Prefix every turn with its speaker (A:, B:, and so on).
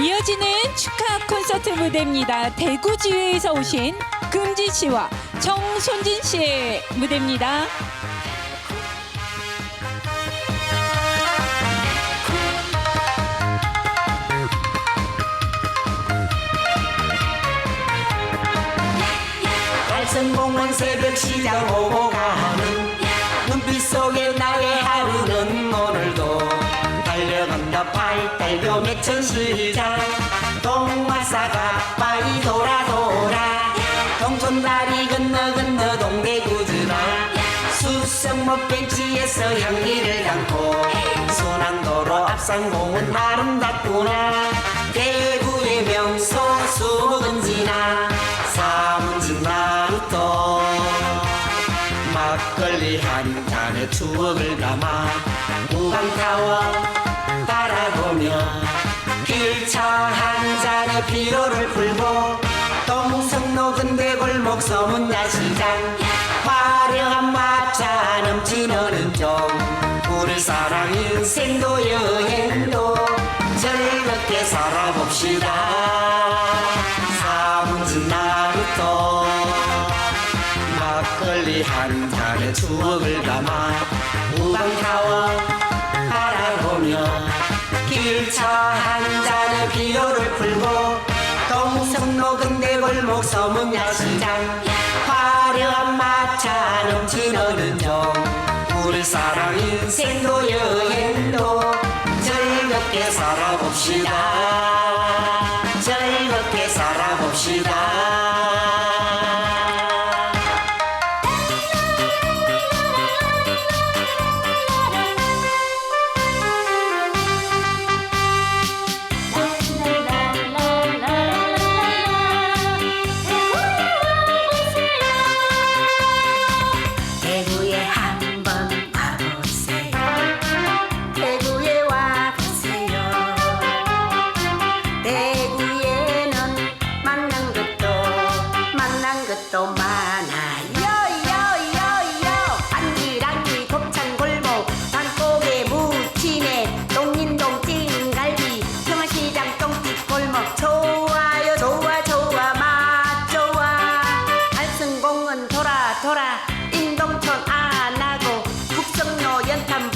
A: 이어지는 축하 콘서트 무대입니다. 대구 지회에서 오신 금지 씨와 정손진 씨의 무대입니다.
B: 달성공원 새벽 시장 오고 팔달교 매천시장. 동마사가 빠이 돌아 돌아. 동촌다리 건너 건너 동대구지나 수성목 벤치에서 향기를 담고. 순환도로 앞산공은 아름답구나. 대구의 명소 수목은지나. 사문진 나루도 막걸리 한 잔에 추억을 담아. 우방타워 바라보며 길차 한 잔에 피로를 풀고 동성로 근대 골목 소문야 시장. 화려한 마차 넘치는 좀 우리 사랑 인생도 여행도 즐겁게 살아봅시다. 사문진 나루도 막걸리 한 잔에 추억을 담아 우방타워 바라보며 길차 한 잔에 비로를 풀고 동성로 근 대 골목 소문야 시장. 화려한 마차 넘치는 정 우리 사랑 인생도 여행도 즐겁게 살아봅시다 것도 많아요. 돌아 돌아. 인동촌 안하고 북성로 연탄